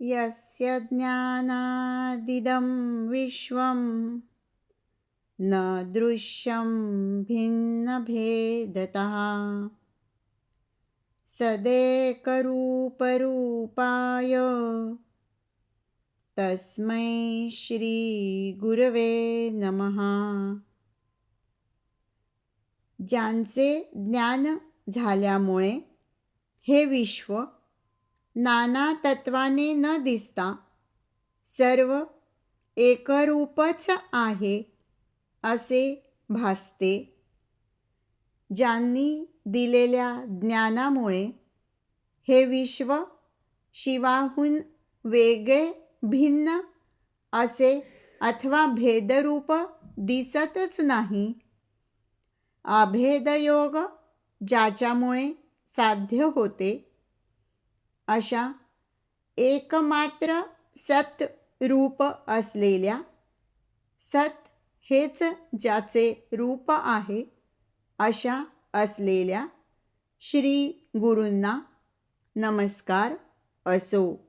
यस्य ज्ञानादिदं विश्वं न दृश्यं भिन्नभेदतः। सदेकरूपरूपाय तस्मै श्रीगुरवे नमः। ज्यांचे ज्ञान झाल्यामुळे हे विश्व नाना तत्वाने न दिसता सर्व एकरूपच आहे असे भासते. ज्यांनी दिलेल्या ज्ञानामुळे हे विश्व शिवाहून वेगळे भिन्न असे अथवा भेदरूप दिसतच नाही. अभेदयोग ज्याच्यामुळे साध्य होते अशा एकमात्र सत रूप असलेल्या सत हेच ज्याचे रूप आहे अशा असलेल्या श्री गुरूंना नमस्कार असो.